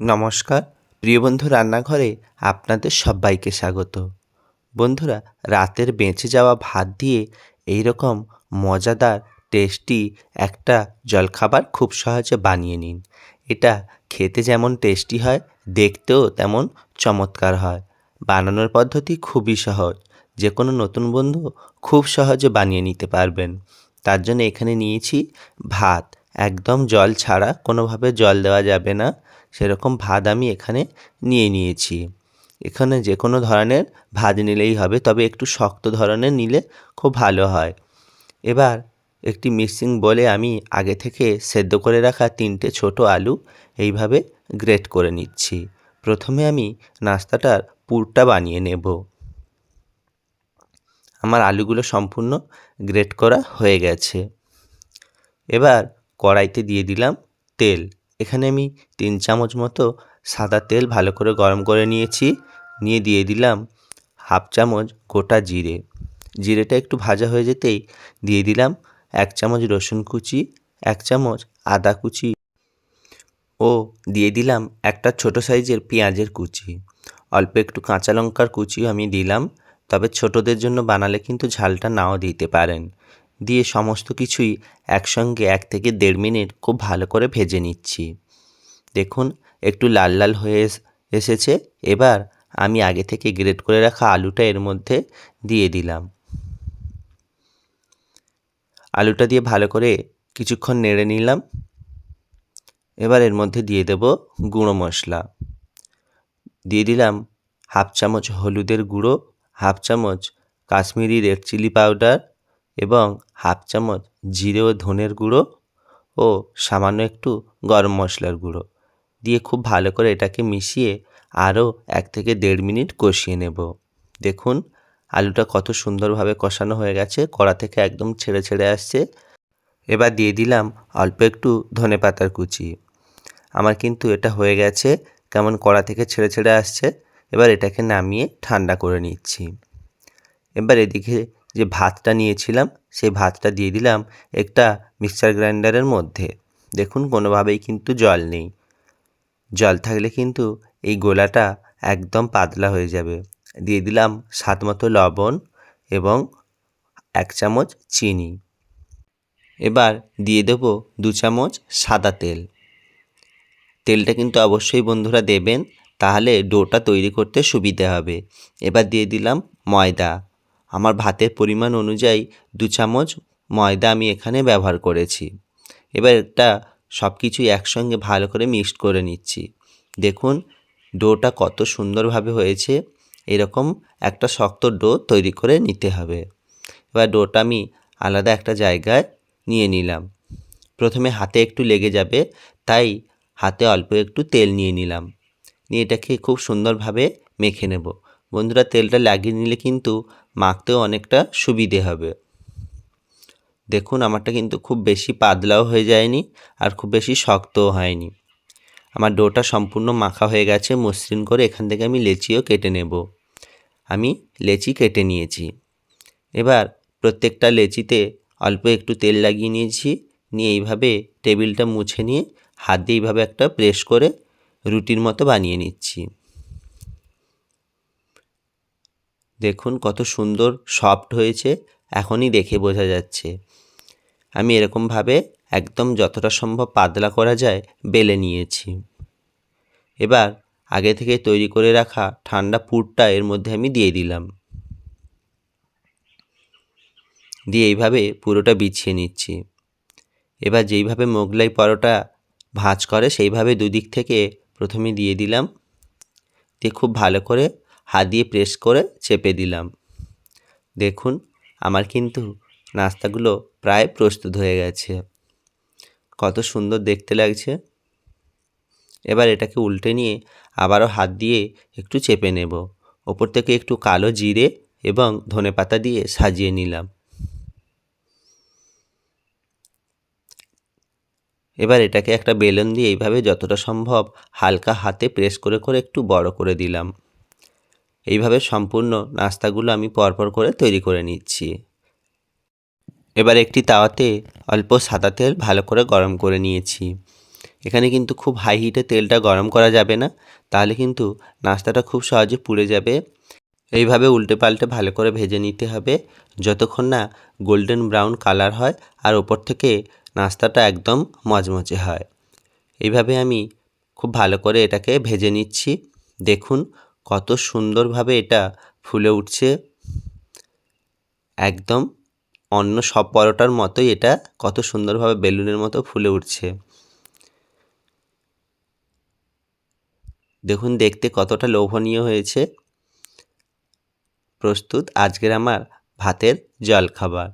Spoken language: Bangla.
নমস্কার, প্রিয় বন্ধু রান্নাঘরে আপনাদের সবাইকে স্বাগত। বন্ধুরা, রাতের বেঁচে যাওয়া ভাত দিয়ে এই রকম মজাদার টেস্টি একটা জলখাবার খুব সহজে বানিয়ে নিন। এটা খেতে যেমন টেস্টি হয়, দেখতেও তেমন চমৎকার হয়। বানানোর পদ্ধতি খুবই সহজ। যে কোনো নতুন বন্ধু খুব সহজে বানিয়ে নিতে পারবেন। তার জন্য এখানে নিয়েছি ভাত। একদম জল ছাড়া কোনোভাবে জল দেওয়া যাবে না। সেরকম ভাত আমি এখানে নিয়ে নিয়েছি। এখানে যে কোনো ধরনের ভাত নিলেই হবে, তবে একটু শক্ত ধরনের নিলে খুব ভালো হয়। এবার একটি মিক্সিং বলে আমি আগে থেকে সেদ্ধ করে রাখা তিনটে ছোট আলু এইভাবে গ্রেট করে নিচ্ছি। প্রথমে আমি নাস্তাটার পুরটা বানিয়ে নেব। আমার আলুগুলো সম্পূর্ণ গ্রেট করা হয়ে গেছে। এবার কড়াইতে দিয়ে দিলাম তেল। এখানে আমি তিন চামচ মতো সাদা তেল ভালো করে গরম করে নিয়েছি। নিয়ে দিয়ে দিলাম হাফ চামচ গোটা জিরে। জিরেটা একটু ভাজা হয়ে যেতেই দিয়ে দিলাম এক চামচ রসুন কুচি, এক চামচ আদা কুচি ও দিয়ে দিলাম একটা ছোট সাইজের পেঁয়াজের কুচি। অল্প একটু কাঁচা লঙ্কার কুচিও আমি দিলাম, তবে ছোটদের জন্য বানালে কিন্তু ঝালটা নাও দিতে পারেন। দিয়ে সমস্ত কিছুই একসঙ্গে এক থেকে দেড় মিনিট খুব ভালো করে ভেজে নিচ্ছি। দেখুন, একটু লাল লাল হয়ে এসেছে। এবার আমি আগে থেকে গ্রেট করে রাখা আলুটা এর মধ্যে দিয়ে দিলাম। আলুটা দিয়ে ভালো করে কিছুক্ষণ নেড়ে নিলাম। এবার এর মধ্যে দিয়ে দেব গুঁড়ো মশলা। দিয়ে দিলাম হাফ চামচ হলুদের গুঁড়ো, হাফ চামচ কাশ্মীরি রেড চিলি পাউডার এবং হাফ চামচ জিরে ও ধনের গুঁড়ো ও সামান্য একটু গরম মশলার গুঁড়ো দিয়ে খুব ভালো করে এটাকে মিশিয়ে আরও এক থেকে দেড় মিনিট কষিয়ে নেব। দেখুন, আলুটা কত সুন্দরভাবে কষানো হয়ে গেছে, কড়া থেকে একদম ছেড়ে ছেড়ে আসছে। এবার দিয়ে দিলাম অল্প একটু ধনে পাতার কুচি। আমার কিন্তু এটা হয়ে গেছে, কেমন কড়া থেকে ছেড়ে ছেড়ে আসছে। এবার এটাকে নামিয়ে ঠান্ডা করে নিচ্ছি। এবার এদিকে যে ভাতটা নিয়েছিলাম, সেই ভাতটা দিয়ে দিলাম একটা মিক্সার গ্রাইন্ডারের মধ্যে। দেখুন, কোনোভাবেই কিন্তু জল নেই। জল থাকলে কিন্তু এই গোলাটা একদম পাতলা হয়ে যাবে। দিয়ে দিলাম স্বাদ মতো লবণ এবং এক চামচ চিনি। এবার দিয়ে দেব দু চামচ সাদা তেল। তেলটা কিন্তু অবশ্যই বন্ধুরা দেবেন, তাহলে ডোটা তৈরি করতে সুবিধে হবে। এবার দিয়ে দিলাম ময়দা। আমার ভাতের পরিমাণ অনুযায়ী দু চামচ ময়দা আমি এখানে ব্যবহার করেছি। এবার এটা সব কিছু একসঙ্গে ভালো করে মিক্সড করে নিচ্ছি। দেখুন, ডোটা কত সুন্দরভাবে হয়েছে। এরকম একটা শক্ত ডো তৈরি করে নিতে হবে। এবার ডোটা আমি আলাদা একটা জায়গায় নিয়ে নিলাম। প্রথমে হাতে একটু লেগে যাবে, তাই হাতে অল্প একটু তেল নিয়ে নিলাম। নিয়ে এটাকে খুব সুন্দরভাবে মেখে নেব। বন্ধুরা তেলটা লাগিয়ে নিলে কিন্তু মাখতেও অনেকটা সুবিধে হবে। দেখুন, আমারটা কিন্তু খুব বেশি পাতলাও হয়ে যায়নি আর খুব বেশি শক্তও হয়নি। আমার ডোটা সম্পূর্ণ মাখা হয়ে গেছে, মসৃণ করে এখান থেকে আমি লেচিও কেটে নেব। আমি লেচি কেটে নিয়েছি। এবার প্রত্যেকটা লেচিতে অল্প একটু তেল লাগিয়ে নিয়েছি, নিয়ে এইভাবে টেবিলটা মুছে নিয়ে হাত দিয়ে এইভাবে একটা প্রেস করে রুটির মতো বানিয়ে নিচ্ছি। দেখুন কত সুন্দর সফট হয়েছে, এখনই দেখে বোঝা যাচ্ছে। আমি এরকমভাবে একদম যতটা সম্ভব পাতলা করা যায়, বেলে নিয়েছি। এবার আগে থেকে তৈরি করে রাখা ঠান্ডা পুরটা এর মধ্যে আমি দিয়ে দিলাম। দিয়ে এইভাবে পুরোটা বিছিয়ে নিচ্ছি। এবার যেইভাবে মোগলাই পরোটা ভাঁজ করে সেইভাবে দুদিক থেকে প্রথমে দিয়ে দিলাম। দিয়ে খুব ভালো করে হাত দিয়ে প্রেস করে চেপে দিলাম। দেখুন, আমার কিন্তু নাস্তাগুলো প্রায় প্রস্তুত হয়ে গেছে। কত সুন্দর দেখতে লাগছে। এবার এটাকে উল্টে নিয়ে আবারও হাত দিয়ে একটু চেপে নেব। ওপর থেকে একটু কালো জিরে এবং ধনে পাতা দিয়ে সাজিয়ে নিলাম। এবার এটাকে একটা বেলুন দিয়ে এইভাবে যতটা সম্ভব হালকা হাতে প্রেস করে করে একটু বড় করে দিলাম। এইভাবে সম্পূর্ণ নাস্তাগুলো আমি পরপর করে তৈরি করে নিচ্ছি। এবার একটি তাওয়াতে অল্প সাদা তেল ভালো করে গরম করে নিয়েছি। এখানে কিন্তু খুব হাই হিটে তেলটা গরম করা যাবে না, তাহলে কিন্তু নাস্তাটা খুব সহজে পুড়ে যাবে। এইভাবে উল্টে পাল্টে ভালো করে ভেজে নিতে হবে, যতক্ষণ না গোল্ডেন ব্রাউন কালার হয় আর ওপর থেকে নাস্তাটা একদম মচমচে হয়। এইভাবে আমি খুব ভালো করে এটাকে ভেজে নিচ্ছি। দেখুন কত সুন্দরভাবে এটা ফুলে উঠছে। একদম অন্য সব পরোটার মতোই এটা কত সুন্দরভাবে বেলুনের মতো ফুলে উঠছে। দেখুন, দেখতে কতটা লোভনীয় হয়েছে। প্রস্তুত, আজকের আমার ভাতের জলখাবার।